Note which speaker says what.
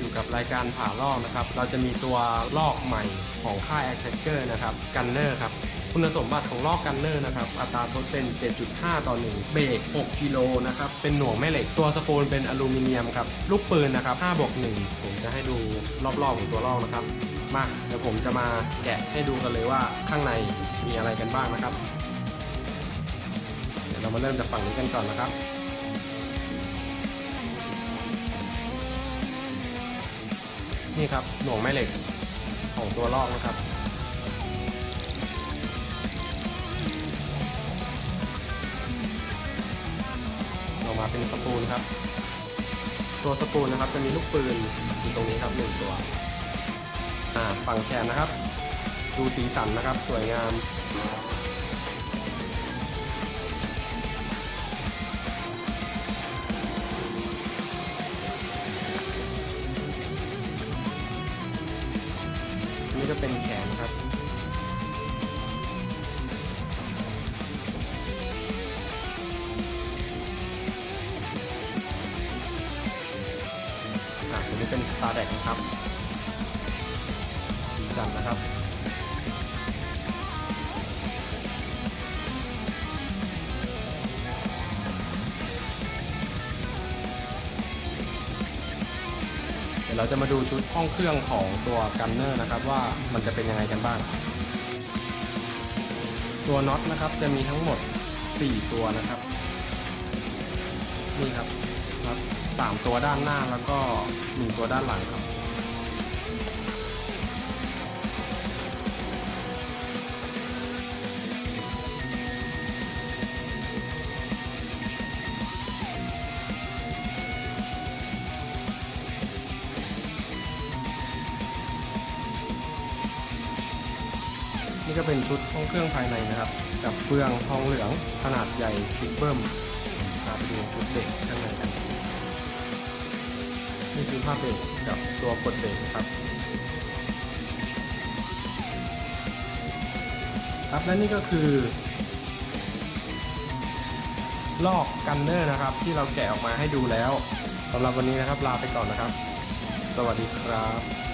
Speaker 1: อยู่กับรายการผ่าลอกนะครับ เราจะมีตัวลอกใหม่ของค่าย a c t a c k e r นะครับกันเนอร์ครับคุณสมบัติของลอกกันเนอร์นะครับอัตราทดเป็น 7.5 ต่อ 1 เบรก 6 กิโลนะครับเป็นหน่วงแม่เหล็กตัวสโปูลเป็นอลูมิเนียมครับลูกปืนนะครับ5บวก1ผมจะให้ดูรอบๆของตัวลอกนะครับ มาเดี๋ยวผมจะมาแกะให้ดูกันเลยว่าข้างในมีอะไรกันบ้างนะครับ เดี๋ยวเรามาเริ่มจากฝั่งนี้กันก่อนนะครับ นี่ครับหน่วงแม่เหล็กของตัวลอกนะครับออกมาเป็นสปูลครับ ตัวสปูลนะครับจะมีลูกปืนอยู่ตรงนี้ครับหนึ่งตัวอ่าฝั่งแขนนะครับ ดูสีสันนะครับ สวยงาม นี่ก็เป็นแขนครับอะตัวนี้เป็นตาแดกนะครับสีสันนะครับ เราจะมาดูชุดห้องเครื่องของตัวกันเนอร์นะครับว่ามันจะเป็นยังไงกันบ้าง ตัวน็อตนะครับจะมีทั้งหมด 4 ตัวนะครับ นี่ครับน็อตสามตัวด้านหน้าแล้วก็หนึ่งตัวด้านหลังครับ นี่ก็เป็นชุดห้องเครื่องภายในนะครับ กับเฟืองทองเหลืองขนาดใหญ่บิ๊กเบิ้มพาไปดูชุดเบรกข้างในกันนี่คือภาพเบรกกับตัวกดเบรกนะครับครับและนี่ก็คือลอกกันเนอร์นะครับ ที่เราแกะออกมาให้ดูแล้วสำหรับวันนี้นะครับลาไปก่อนนะครับ สวัสดีครับ